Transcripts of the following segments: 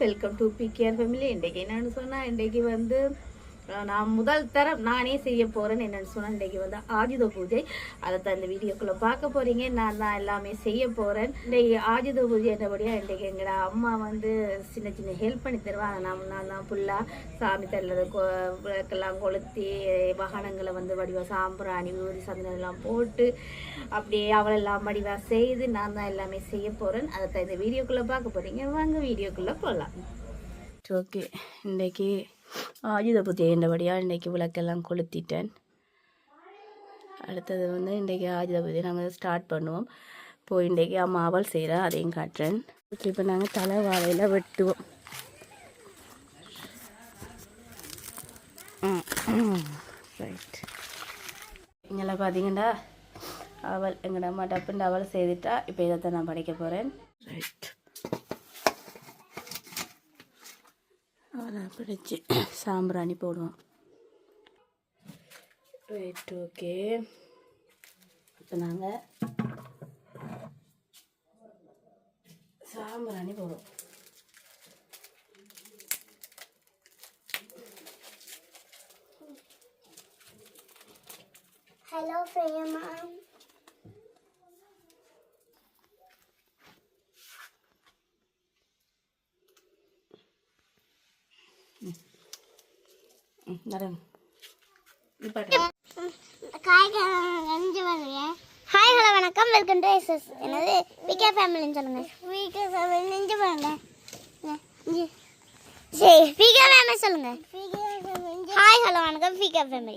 Welcome to PKR family இன்றைக்கு என்னன்னு சொன்னால் இன்றைக்கு வந்து நான் முதல் தர நானே செய்ய போகிறேன்னு என்னென்னு சொன்னால் இன்றைக்கி வந்து ஆயுத பூஜை. அதை தான் இந்த வீடியோக்குள்ளே பார்க்க போகிறீங்க நான் தான் எல்லாமே செய்ய போகிறேன் இன்றைக்கு ஆயுத பூஜை என்றபடியாக இன்றைக்கு எங்களோட அம்மா வந்து சின்ன சின்ன ஹெல்ப் பண்ணி தருவாங்க. நான் நான் தான் ஃபுல்லாக சாமி தள்ளது விளக்கெல்லாம் கொளுத்தி வாகனங்களை வந்து வடிவா சாம்பிராணி ஊரி சந்தனெல்லாம் எல்லாம் போட்டு அப்படியே அவளெல்லாம் வடிவாக செய்து நான் தான் எல்லாமே செய்ய போகிறேன் அதை தான் இந்த வீடியோக்குள்ளே பார்க்க போகிறீங்க வாங்க வீடியோக்குள்ளே போகலாம் ஓகே இன்றைக்கி ஆயுத புத்தி என்றபடியாக இன்றைக்கி விளக்கெல்லாம் கொளுத்திட்டேன். அடுத்தது வந்து இன்றைக்கி ஆயுத பூஜை நாங்கள் ஸ்டார்ட் பண்ணுவோம். போய் இன்றைக்கி அம்மா அவள் செய்கிறேன் அதையும் காட்டுறேன். ஓகே இப்போ நாங்கள் தலை வாழையில் வெட்டுவோம். ரைட் இங்கே பார்த்தீங்கன்னா அவள் எங்கள் அம்மா டப்புண்டு அவள் செய்துட்டா இப்போ இதை நான் படிக்க போகிறேன் ரைட் அவளை பிடிச்சி சாம்பிராணி போடுவோம் ரைட் ஓகே இப்போ நாங்கள் சாம்பிராணி போடுவோம் ஹலோ பிரேமா ஹாய் ஹலோ வணக்கம். வெல்கம் டு எஸ்எஸ் என்னது? விகே ஃபேமிலின்னு சொல்லுங்க. விகே ஃபேமிலி நெஞ்சு பாருங்க. சரி விகே ஃபேமிலி சொல்லுங்க. ஹாய் ஹலோ வணக்கம். விகே ஃபேமிலி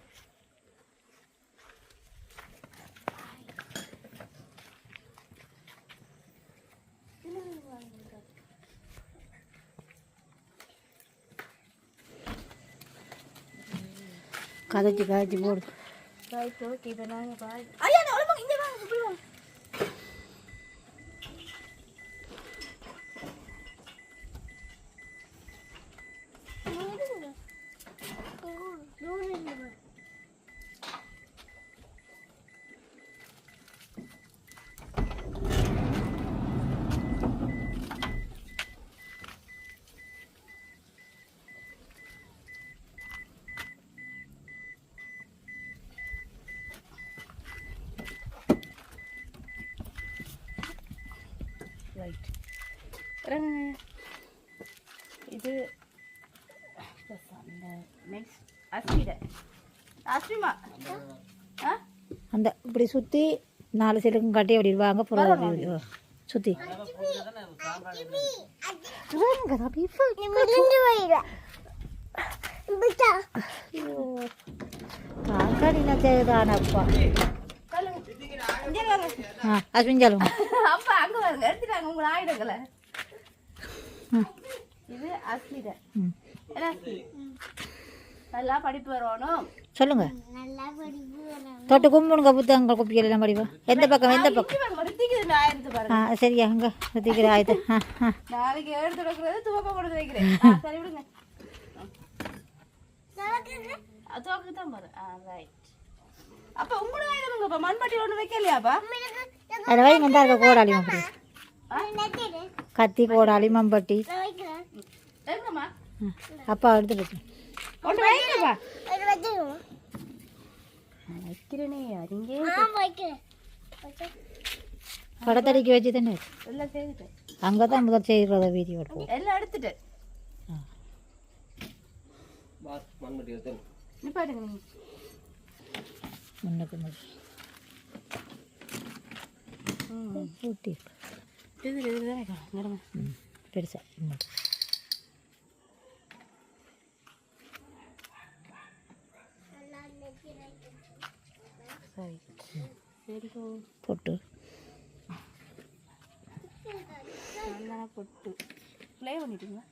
கதைச்சு காய்ச்சி போடு ரைட் ஓகே இப்போ நாங்கள் பாய் ஐயா நான் ஒழுங்கு இங்கே வாங்க இப்படி வாங்க ரைட் இது அந்த நெக்ஸ்ட் அஸ்மிட அஸ்மிமா ஆ? அந்த இப்படி சுற்றி நாலு சைடுக்கும் கட்டி அப்படி வாங்க போகிறோம் சுற்றி இங்கே வாங்க ஆ அஸ்வின் சொல்லுங்க. வாங்க எடுத்துட்டாங்க உங்களை ஆயிடங்களை இது அஸ்மித. என்ன? நல்லா படிப்பு வரணும். சொல்லுங்க. நல்லா படிப்பு தொட்டு கும்பிடுங்க புத்தகங்கள் குப்பிகள் எல்லாம் படிப்பா எந்த பக்கம் எந்த பக்கம்? பாருங்க ஆ சரியா அங்கே சுற்றிக்கிற ஆயுது ஆ ஆ. நாளைக்கு எடுத்து கொடுக்குறது துவக்கம் கொடுத்து வைக்கிறேன் சரி விடுங்க. துவக்கு தான் பாரு. ஆ ரைட் அப்போ உங்களோட ஆயுதம் மண்பட்டியில் ஒன்றும் வைக்கலையாப்பா? அதில் வைங்க இந்த இருக்க கோடாளி கத்தி கோடாளி மம்பட்டி. அப்பா எடுத்துட்டு வைக்கிறேனே அறிங்கே படத்தடிக்கு வச்சு தானே அங்கே தான் முதல் செய்கிறத வீடியோ எடுப்போம். எல்லாம் நீங்க. முன்னுக்கு முன்னாடி ஊட்டி இது இது தான் வைக்கலாம் இங்கேருங்க ம் பெருசா முன்னாடி சரி சரி போட்டு பொட்டு ப்ளே பண்ணிட்டீங்களா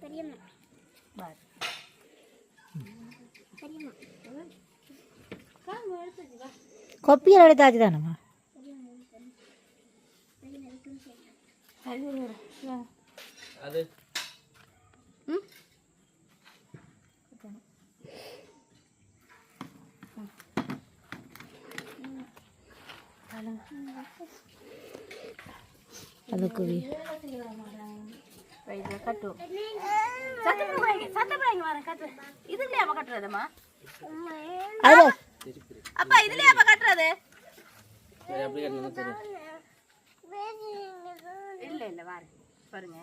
பெரியம்மா பாரு கொப்பியில் எடுத்தாச்சு தானம்மா அதுக்கு கட்டுவோம் சத்தப்படாங்க சத்தப்படாங்க வரேன் கட்டு அப்ப கட்டுறதுமா அது அப்பா இதுலயே அப்ப கட்டுறது. இல்ல இல்ல வாரு பாருங்க.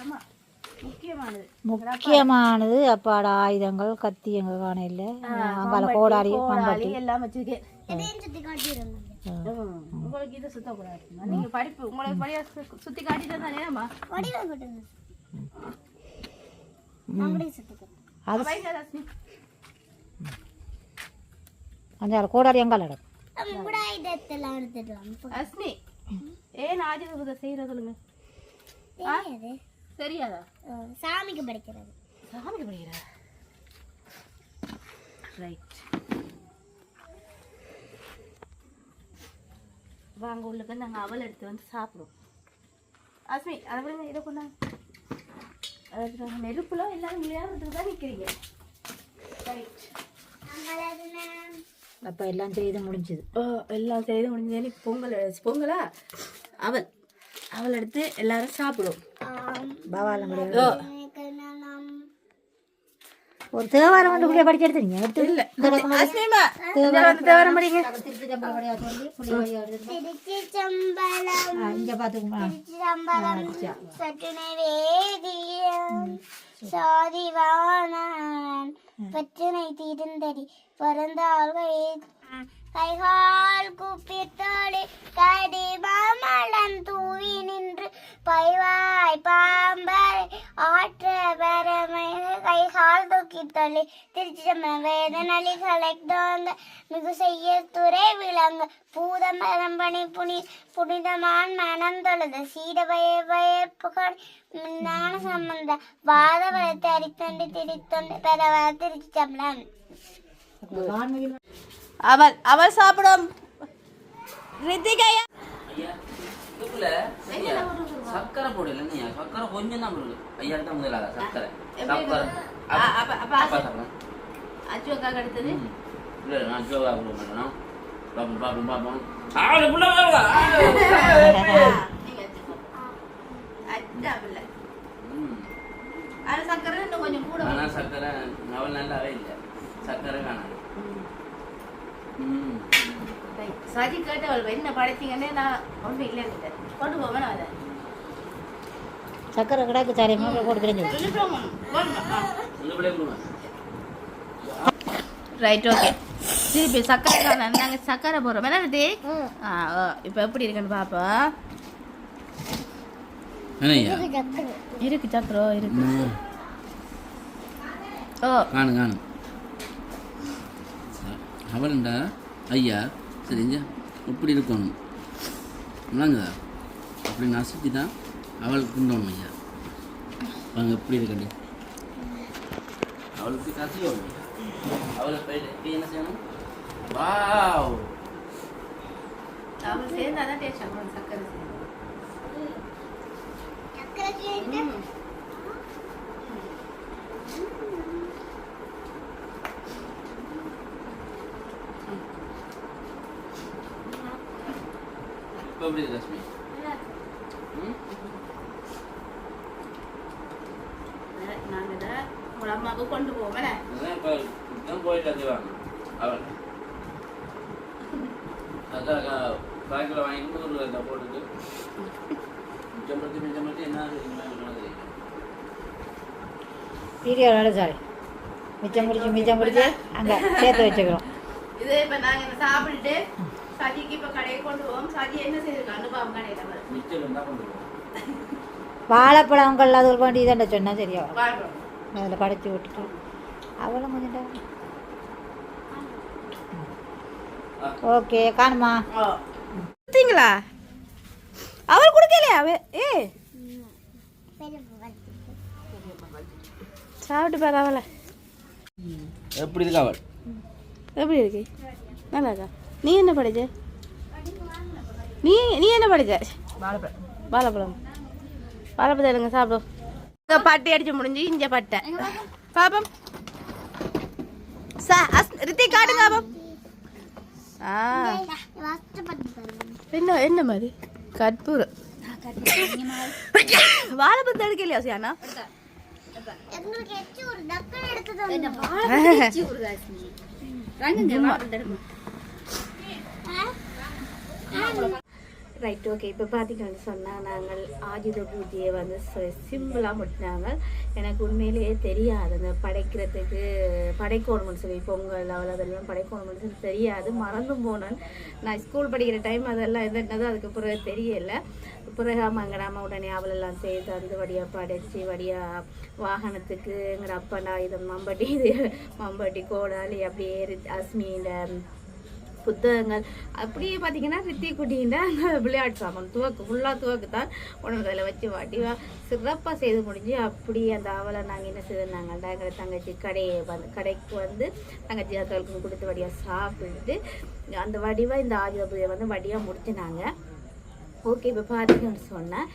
ஆமா முக்கியமானது. முக்கியமானது அப்பாட ஆயுதங்கள் கத்தி எங்க காண இல்லை? அங்கால கோடாரி மம்பட்டி எல்லாம் வச்சிருக்கேன். உங்களுக்கு இது சுத்தக்கூடாது நீங்க படிப்பு உங்களுக்கு படியா சு- சுத்தி காட்டிட்டு தானேமா வடிவம் கட்டுங்க அப்படியே சுற்றிக்கிறேன் அது வைகாசி அந்த கோடாரி எங்கால அடக்கும் முடாயுதத்தெல்லாம் எடுத்துட்டு வாங்க அஸ்மி ஏன் ஆதி பூஜை செய்யற சொல்லுங்க தெரியாது? சாமிக்கு படைக்கிறது. சாமிக்கு படிக்கிற? ரைட் வாங்க உள்ளுக்கு நாங்கள் அவல் எடுத்து வந்து சாப்பிடுவோம். அஸ்மி அதை விடுங்க இதை கொண்டாங்க அதுக்கு நாங்கள் நெருப்புல எல்லாரும் விளையாடுறதுக்கு தான் நிற்கிறீங்க ரைட் அப்போ எல்லாம் செய்து முடிஞ்சுது. ஓ எல்லாம் செய்து முடிஞ்சேன்னு பொங்கல் பொங்கலா? அவல். அவல் எடுத்து எல்லாரும் சாப்பிடுவோம் பவாலம் கிடையாது ஓ ஒரு தேவாரம் வந்து இப்படியே படிச்சு எடுத்துறீங்க எடுத்து இல்ல. அஸ்மிமா தேவரம் படிங்க. இங்கே வேதியம் சாதிவானன். பற்றினை தீர்ந்தடி பிறந்தாள்கள் கைகால் குப்பித்தோடு கடிமலம் தூவி நின்று பைவாய் பாம்பரை ஆற்ற பரமை கைகால் தூக்கி தள்ளி திருச்சி வேதனலி கலைத்தோந்த மிகு செய்ய துறை விளங்க பூதம் பரம்பணி புனி புனிதமான் மனம் தொழுத சீட பய பயப்புகள் ஞான சம்பந்த வாத வளத்தை அரித்தொண்டு திரித்தொண்டு பெறவ திருச்சி சம்பளம் அவள் அவள் சாப்பிடும் ரித்திகையா? இதுக்குள்ள சக்கரை போடல ஐயா சக்கரை கொஞ்சம் தான் போடுது ஐயா தான் முதலாக சக்கரை சக்கரை அப்ப- சாப்பிடலாம் அச்சு அக்கா அடுத்தது. இல்ல நான் ஜோவா கொடுக்க மாட்டேன் பாப்போம் பாப்போம் பாப்போம் ஆளு புள்ள ம் அது சக்கரை இன்னும் கொஞ்சம் கூட ஆனா சக்கரை அவள் நல்லாவே இல்லை சக்கரை காணாது ம் சஜி கேட்டவள் என்ன படைச்சீங்கன்னு நான் ஒன்றும் இல்லைன்னு கொண்டு போவேன் அதை. சக்கரை கிடக்கு இந்த பிள்ளை கொடுங்க ரைட் ஓகே திருப்பி சக்கரை நாங்கள் சக்கரை போடுறோம். என்ன இது ஆ இப்போ எப்படி இருக்குன்னு பார்ப்போம் இருக்கு சக்கரோ இருக்கு. ஓ. காணும் காணும். அவன்டா ஐயா சரிங்க இப்படி இருக்கணும். விளங்குதா அப்படி நசுக்கி தான் அவளுக்கு கிண்டணும் ஐயா. அவங்க எப்படி இருக்கண்டு அவளுக்கு கசியும் அவளை போயிட்டு இப்ப என்ன செய்யணும்? வாவ். அவள் சேர்ந்தாதான் டேஸ்ட் ஆகும் சக்கரை சேர்ந்து இப்போ எப்படி இருக்கு லட்சுமி அம்மாவுக்கு கொண்டு போவேன் அதான் இப்போ தான் போயிட்டு அதுவாங்க அவள் அதான் பேக்கில் வாங்கிட்டு ஒரு இதை போட்டுட்டு மிச்சம் படுத்தி மிச்சம் படுத்தி என்ன வீடியோ சாரி மிச்சம் முடிச்சு மிச்சம் முடிச்சு அங்கே சேர்த்து வச்சுக்கிறோம் இது இப்போ நாங்கள் இதை சாப்பிட்டுட்டு சஜிக்கு இப்ப கடையை கொண்டு போவோம். சஜி என்ன செய்திருக்கான்னு பாவம் கடையில வர மிச்சம் இருந்தா கொண்டு போவோம். வாழைப்பழங்கள் அது வேண்டியதாண்ட சொன்னா சரியா வரும். வாழ்றோம். அதில் கடைச்சி விட்டுட்டு. அவளும் கொஞ்சம். ஓகே காணுமா? பார்த்தீங்களா அவர் கொடுக்கலையா? அவ ஏ? சாப்பிட்டு பாரு அவளை. எப்படி இருக்கா அவள்? எப்படி இருக்கு? நல்லா இருக்கா? நீ என்ன படிச்ச நீ நீ என்ன படிச்ச வாழைப்பழம் வாழைப்பழம் வாழைப்பழம் எடுங்க சாப்பிடும் இங்க பட்டி அடிச்சு முடிஞ்சு இங்க பட்டை. பாப்பம். சா அஸ் ரித்தி காட்டுங்க பாப்பம். ஆ. என்ன என்ன மாதிரி? கற்பூரம் எடுக்கலையா சியானா? எங்களுக்கு எச்சு ஒரு டக்கன் எடுத்து ரைட் ஓகே இப்போ பார்த்தீங்கன்னு சொன்னால் நாங்கள் ஆயுத பூஜையை வந்து சிம்பிளாக முட்டினாங்க எனக்கு உண்மையிலேயே தெரியாது. அந்த படைக்கிறதுக்கு படைக்கோணும்னு சொல்லி பொங்கல் அவள் அதெல்லாம் படைக்கோணும்னு சொல்லி தெரியாது. மறந்தும் போனேன். நான் ஸ்கூல் படிக்கிற டைம் அதெல்லாம் எது என்னது? அதுக்கு பிறகு தெரியல. பிறகு மங்கடாம உடனே அவளெல்லாம் செய்து அந்த வழியாக படைச்சி வழியாக வாகனத்துக்கு எங்கள் இது மம்பட்டி இது மம்பட்டி கோடாலி அப்படியே அஸ்மியில் புத்தகங்கள். அப்படியே பார்த்தீங்கன்னா ரித்தி குட்டின்னு அந்த விளையாட்டு சாமான். துவக்கு ஃபுல்லாக துவக்கு தான் உடனே அதில் வச்சு வாட்டி சிறப்பாக செய்து முடிஞ்சு அப்படியே அந்த அவலை நாங்கள் என்ன செய்திருந்தாங்கண்டா எங்களை தங்கச்சி கடையை வந்து கடைக்கு வந்து தங்கச்சி அத்தவளுக்கு கொடுத்து வடியாக சாப்பிட்டு அந்த வடிவாக இந்த ஆயுத பூஜையை வந்து வடியாக முடிச்சினாங்க. ஓகே இப்போ பார்த்தீங்கன்னு சொன்னேன்.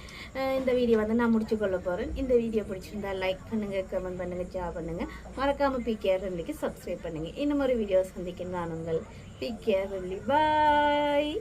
இந்த வீடியோ வந்து நான் முடிச்சு கொள்ள போகிறேன் இந்த வீடியோ பிடிச்சிருந்தா லைக் பண்ணுங்கள் கமெண்ட் பண்ணுங்கள் ஷேர் பண்ணுங்கள் மறக்காமல் பிகேஆர் ரெண்டுக்கு சப்ஸ்கிரைப் பண்ணுங்கள் இன்னும் ஒரு வீடியோ சந்திக்கிறேன் நான் உங்கள் பிகேஆர் பாய்